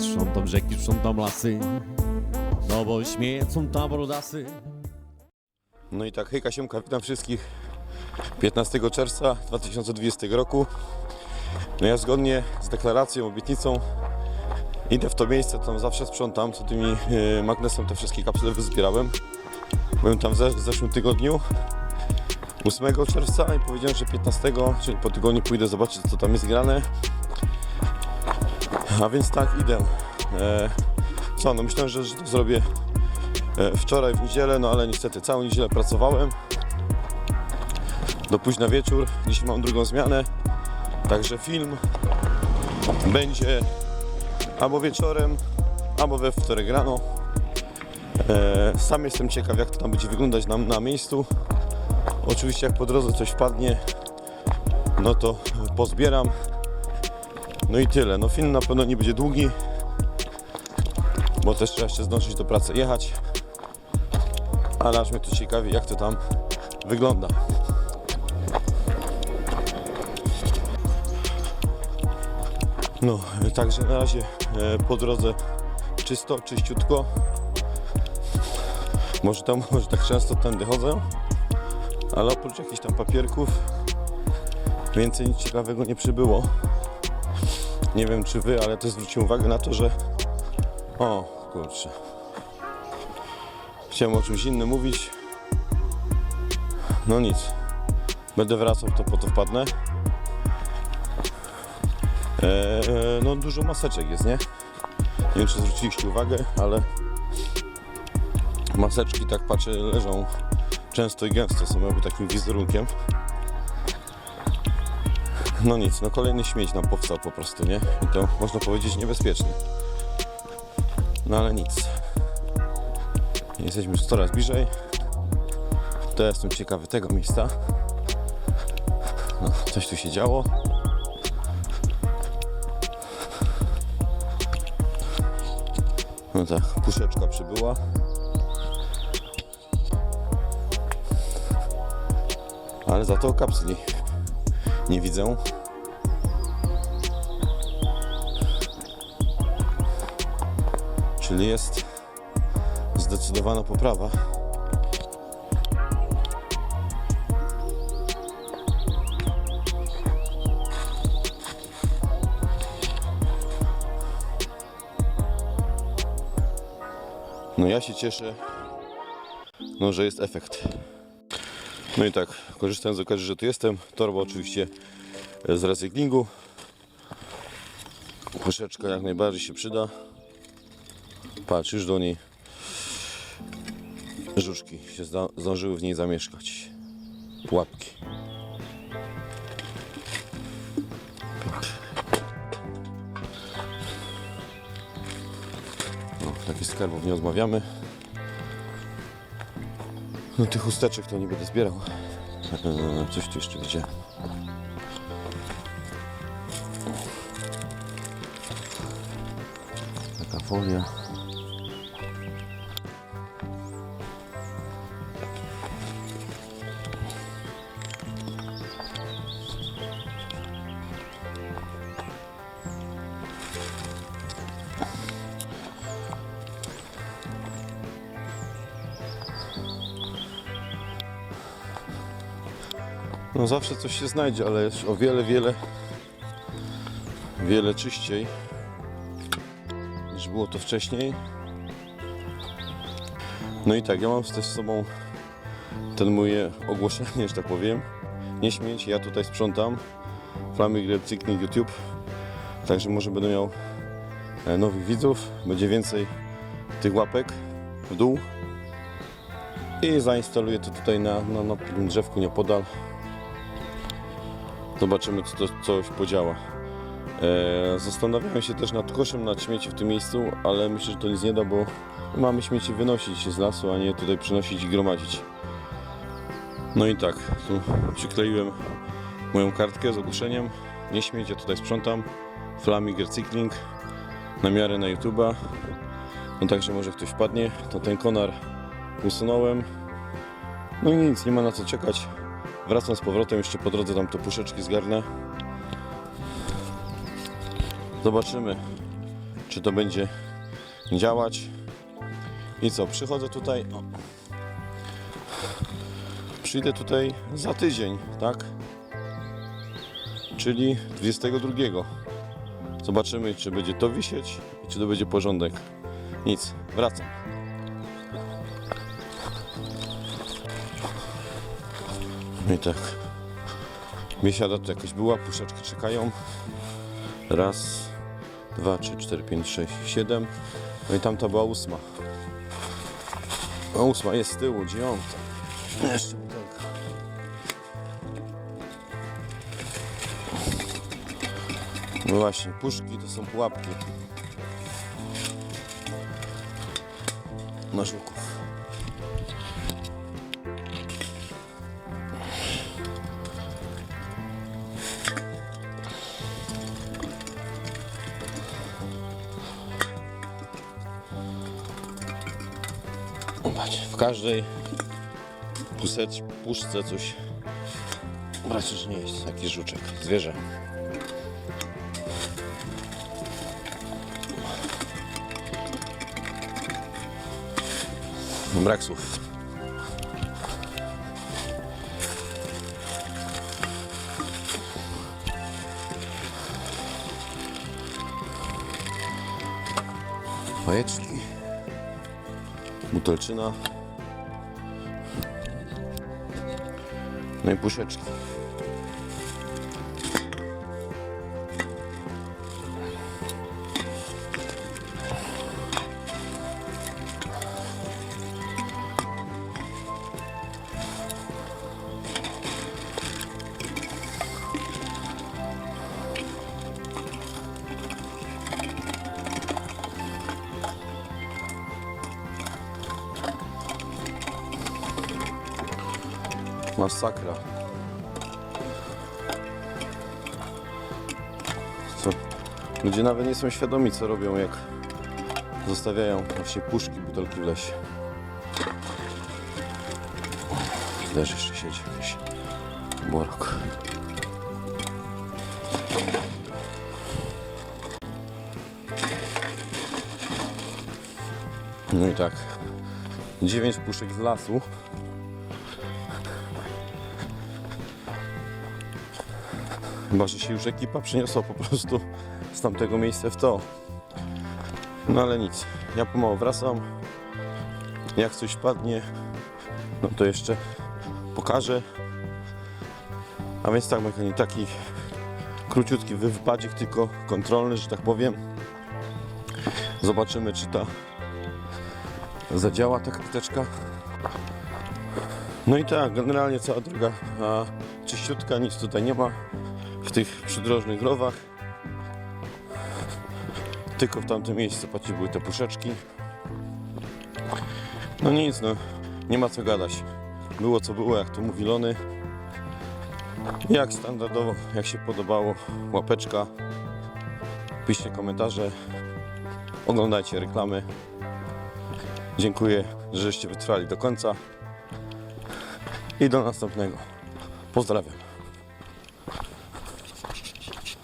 Sprzątam rzeki, sprzątam lasy, no bo śmiecą tam brodasy. No i tak, hejka siemka, witam wszystkich 15 czerwca 2020 roku. No ja zgodnie z deklaracją, obietnicą idę w to miejsce, tam zawsze sprzątam, co tymi e, magnesem te wszystkie kapsle wyzbierałem. Byłem tam w ze- w zeszłym tygodniu, 8 czerwca i powiedziałem, że 15, czyli po tygodniu pójdę zobaczyć co tam jest grane. A więc tak, idę. E, co, no myślałem, że, że to zrobię e, wczoraj w niedzielę, no ale niestety całą niedzielę pracowałem do późna wieczór. Dzisiaj mam drugą zmianę, także film będzie albo wieczorem, albo we wtorek rano. E, sam jestem ciekaw, jak to tam będzie wyglądać na, na miejscu. Oczywiście, jak po drodze coś wpadnie, no to pozbieram. No i tyle. No film na pewno nie będzie długi, bo też trzeba jeszcze zdążyć do pracy jechać ale aż mnie to ciekawi, jak to tam wygląda. No, także na razie e, po drodze czysto, czyściutko. Może tam, może tak często tędy chodzę, ale oprócz jakichś tam papierków więcej nic ciekawego nie przybyło. Nie wiem czy wy, ale też zwróciłem uwagę na to, że o kurczę, Chciałem o czymś innym mówić. No nic. Będę wracał, to po to wpadnę. Eee, no dużo maseczek jest, nie? Nie wiem, czy zwróciliście uwagę, ale maseczki, tak patrzę, leżą często i gęsto, są jakby takim wizerunkiem. No nic, no kolejny śmieć nam powstał po prostu, nie? I to można powiedzieć niebezpieczny. No ale nic. Jesteśmy już coraz bliżej. To jestem ciekawy tego miejsca. No, coś tu się działo. No tak, puszeczka przybyła. Ale za to kapsli nie widzę. Czyli jest zdecydowana poprawa. No ja się cieszę, no, że jest efekt. No i tak, korzystając z okazji, że tu jestem, torba oczywiście z recyklingu. Puszeczka jak najbardziej się przyda. Patrz, już do niej żuczki się zdążyły w niej zamieszkać. Pułapki. No, takich skarbów nie odmawiamy. No tych chusteczek to nie będę zbierał. Eee, Coś tu jeszcze widziałem. Taka folia. No zawsze coś się znajdzie, ale jest o wiele, wiele, wiele czyściej niż było to wcześniej. No i tak, ja mam też z sobą ten moje ogłoszenie, że tak powiem. Nie śmieć, ja tutaj sprzątam. Flamy Grill Cycling YouTube. Także może będę miał e, nowych widzów. Będzie więcej tych łapek w dół. I zainstaluję to tutaj na, na, na tym drzewku nieopodal. Zobaczymy, co to coś podziała. E, zastanawiałem się też nad koszem na śmieci w tym miejscu, ale myślę, że to nic nie da, bo mamy śmieci wynosić z lasu, a nie tutaj przynosić i gromadzić. No i tak, tu przykleiłem moją kartkę z ogłoszeniem. Nie śmieć, ja tutaj sprzątam. Flaming Recykling na miarę na YouTube'a. No także może ktoś wpadnie. To ten konar usunąłem. No i nic, nie ma na co czekać. Wracam z powrotem, jeszcze po drodze tam te puszeczki zgarnę. Zobaczymy, czy to będzie działać. I co, przychodzę tutaj. O. Przyjdę tutaj za tydzień, tak? Czyli 22. Zobaczymy, czy będzie to wisieć i czy to będzie porządek. Nic, wracam. No i tak. Biesiada tu jakoś była, puszeczki czekają. Raz, dwa, trzy, cztery, pięć, sześć, siedem. No i tamta była ósma. A ósma jest z tyłu, dziewiąta. Jeszcze butelka. No właśnie, puszki to są pułapki. Na żuków. Zobacz, w każdej pusecz, puszce coś że nie jest jakiś żuczek, zwierzę. Brak słów. Bajeczki. Butelczyna. No i puszeczki. Masakra. Co? Ludzie nawet nie są świadomi, co robią, jak zostawiają właśnie puszki, butelki w lesie. Też jeszcze siedzi jakiś borok. No i tak. Dziewięć puszek z lasu. Chyba, że się już ekipa przeniosła po prostu z tamtego miejsca w to. No ale nic, ja pomału wracam. Jak coś padnie, no to jeszcze pokażę. A więc tak, mechani, taki króciutki wypadzik, tylko kontrolny, że tak powiem. Zobaczymy, czy ta zadziała ta karteczka. No i tak, generalnie cała droga a, czyściutka, nic tutaj nie ma w tych przydrożnych rowach. Tylko w tamtym miejscu, patrzcie, były te puszeczki. No nic, no, nie ma co gadać. Było co było, jak to mówi Lony. Jak standardowo, jak się podobało, łapeczka. Piszcie komentarze. Oglądajcie reklamy. Dziękuję, żeście wytrwali do końca. I do następnego. Pozdrawiam.